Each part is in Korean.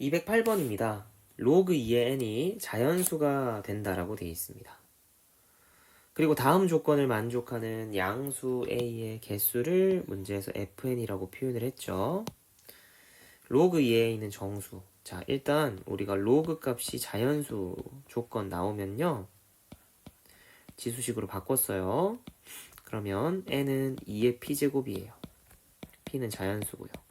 208번입니다. 로그 2의 n이 자연수가 된다라고 되어 있습니다. 그리고 다음 조건을 만족하는 양수 a의 개수를 문제에서 fn이라고 표현을 했죠. 로그 2에 있는 정수. 자, 일단 우리가 로그 값이 자연수 조건 나오면요. 지수식으로 바꿨어요. 그러면 n은 2의 p제곱이에요. p는 자연수고요.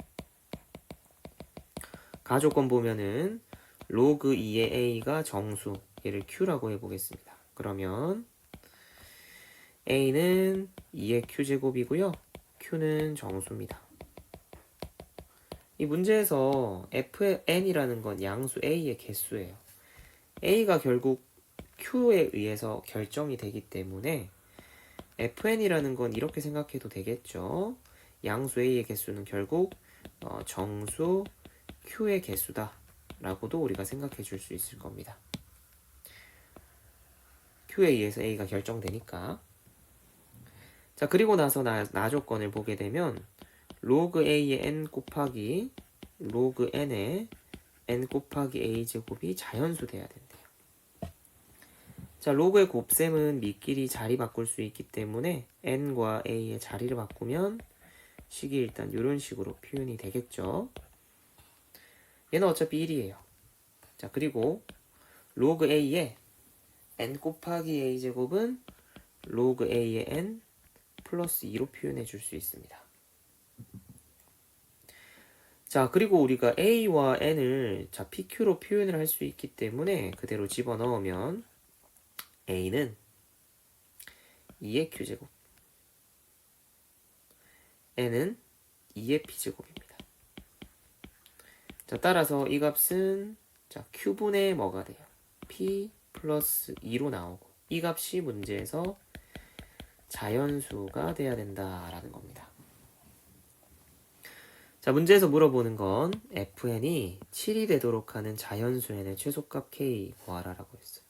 가조건 보면은 로그 2의 a가 정수, 얘를 q라고 해보겠습니다. 그러면 a는 2의 q제곱이고요. q는 정수입니다. 이 문제에서 fn이라는 건 양수 a의 개수예요. a가 결국 q에 의해서 결정이 되기 때문에 fn이라는 건 이렇게 생각해도 되겠죠. 양수 a의 개수는 결국 어, 정수 q의 개수다 라고도 우리가 생각해 줄 수 있을 겁니다. q에 의해서 a가 결정되니까 자 그리고 나서 나, 나 조건을 보게 되면 로그 a의 n 곱하기 로그 n의 n 곱하기 a 제곱이 자연수 돼야 된대요. 자 로그의 곱셈은 미끼리 자리 바꿀 수 있기 때문에 n과 a의 자리를 바꾸면 식이 일단 이런 식으로 표현이 되겠죠. 얘는 어차피 1이에요. 자, 그리고 로그 a의 n 곱하기 a 제곱은 로그 a의 n 플러스 2로 표현해 줄 수 있습니다. 자, 그리고 우리가 a와 n을 자, pq로 표현을 할 수 있기 때문에 그대로 집어넣으면 a는 2의 q제곱 n은 2의 p제곱입니다. 자, 따라서 이 값은 자, q분의 뭐가 돼요? p 플러스 2로 나오고 이 값이 문제에서 자연수가 돼야 된다라는 겁니다. 자, 문제에서 물어보는 건 fn이 7이 되도록 하는 자연수 n의 최소값 k 구하라라고 했어요.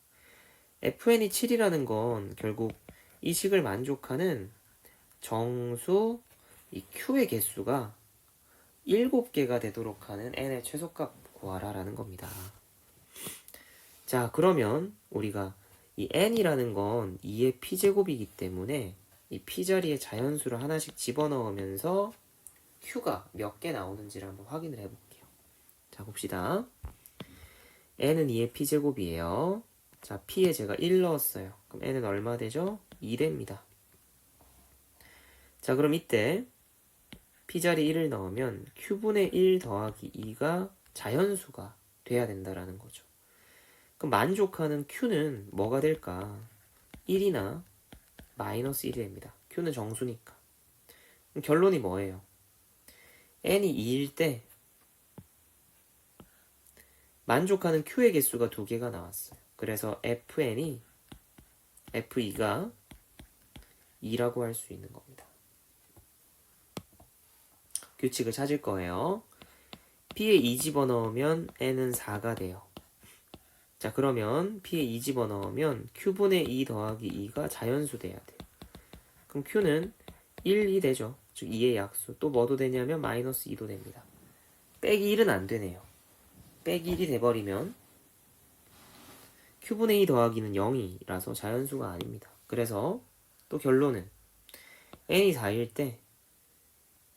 fn이 7이라는 건 결국 이 식을 만족하는 정수 이 q의 개수가 7개가 되도록 하는 n의 최소값 구하라라는 겁니다. 자, 그러면 우리가 이 n이라는 건 2의 p제곱이기 때문에 이 p 자리에 자연수를 하나씩 집어넣으면서 q가 몇 개 나오는지를 한번 확인을 해볼게요. 자, 봅시다. n은 2의 p제곱이에요. 자, p에 제가 1 넣었어요. 그럼 n은 얼마 되죠? 2 됩니다. 자, 그럼 이때 p자리 1을 넣으면 q분의 1 더하기 2가 자연수가 돼야 된다라는 거죠. 그럼 만족하는 q는 뭐가 될까? 1이나 마이너스 1이 됩니다. q는 정수니까. 결론이 뭐예요? n이 2일 때 만족하는 q의 개수가 두 개가 나왔어요. 그래서 fn이 f2가 2라고 할 수 있는 겁니다. 규칙을 찾을 거예요. p에 2 집어넣으면 n은 4가 돼요. 자 그러면 p에 2 집어넣으면 q분의 2 더하기 2가 자연수 돼야 돼요. 그럼 q는 1, 2 되죠. 즉 2의 약수. 또 뭐도 되냐면 마이너스 2도 됩니다. 빼기 1은 안 되네요. 빼기 1이 돼버리면 q분의 2 더하기는 0이라서 자연수가 아닙니다. 그래서 또 결론은 n이 4일 때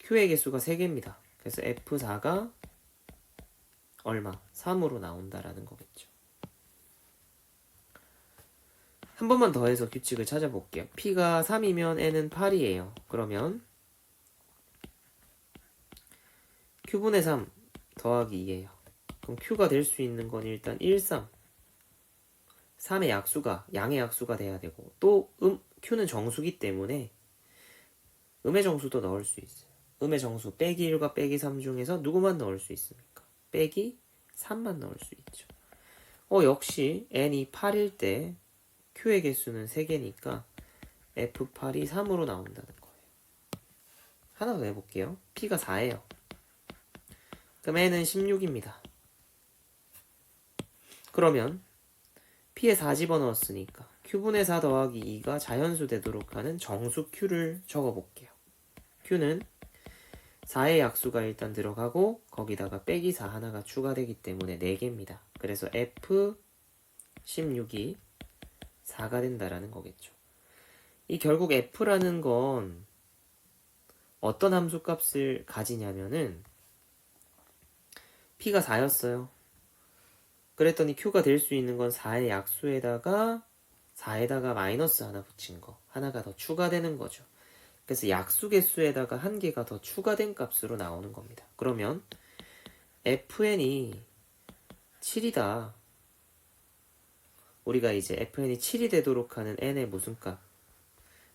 q의 개수가 3개입니다. 그래서 f4가 얼마? 3으로 나온다라는 거겠죠. 한 번만 더 해서 규칙을 찾아볼게요. p가 3이면 n은 8이에요. 그러면 q분의 3 더하기 2예요. 그럼 q가 될 수 있는 건 일단 1, 3. 3의 약수가 양의 약수가 돼야 되고 또 음, q는 정수기 때문에 음의 정수도 넣을 수 있어요. 음의 정수 빼기 1과 빼기 3 중에서 누구만 넣을 수 있습니까? 빼기 3만 넣을 수 있죠. 어 역시 n이 8일 때 q의 개수는 3개니까 f8이 3으로 나온다는 거예요. 하나 더 해볼게요. p가 4예요. 그럼 n은 16입니다. 그러면 p에 4 집어넣었으니까 q분의 4 더하기 2가 자연수 되도록 하는 정수 q를 적어볼게요. q는 4의 약수가 일단 들어가고 거기다가 빼기 4 하나가 추가되기 때문에 4개입니다. 그래서 F16이 4가 된다라는 거겠죠. 이 결국 F라는 건 어떤 함수 값을 가지냐면은 P가 4였어요. 그랬더니 Q가 될 수 있는 건 4의 약수에다가 4에다가 마이너스 하나 붙인 거. 하나가 더 추가되는 거죠. 그래서 약수 개수에다가 한 개가 더 추가된 값으로 나오는 겁니다. 그러면 fn이 7이다. 우리가 이제 fn이 7이 되도록 하는 n의 무슨 값?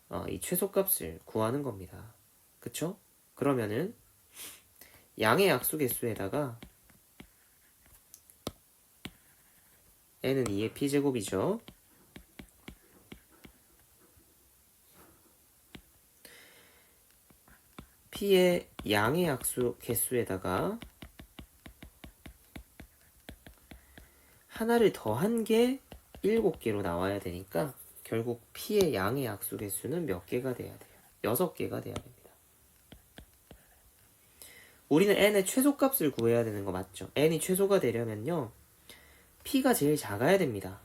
어, 이 최소값을 구하는 겁니다. 그쵸? 그러면은 양의 약수 개수에다가 n은 2의 p제곱이죠. P의 양의 약수 개수에다가 하나를 더한 게 7개로 나와야 되니까 결국 p의 양의 약수 개수는 몇 개가 돼야 돼요? 6개가 돼야 됩니다. 우리는 n의 최소값을 구해야 되는 거 맞죠? n이 최소가 되려면요. p가 제일 작아야 됩니다.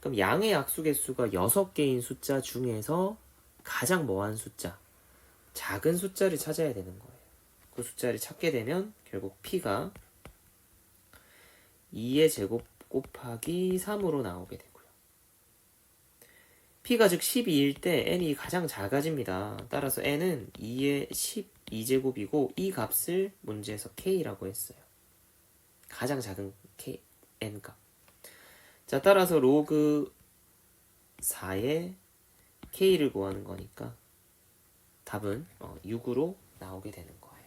그럼 양의 약수 개수가 6개인 숫자 중에서 가장 뭐한 숫자? 작은 숫자를 찾아야 되는 거예요. 그 숫자를 찾게 되면 결국 p가 2의 제곱 곱하기 3으로 나오게 되고요. p가 즉 12일 때 n이 가장 작아집니다. 따라서 n은 2의 12제곱이고 이 값을 문제에서 k라고 했어요. 가장 작은 k, n 값. 자, 따라서 로그 4의 k를 구하는 거니까 답은 어, 6으로 나오게 되는 거예요.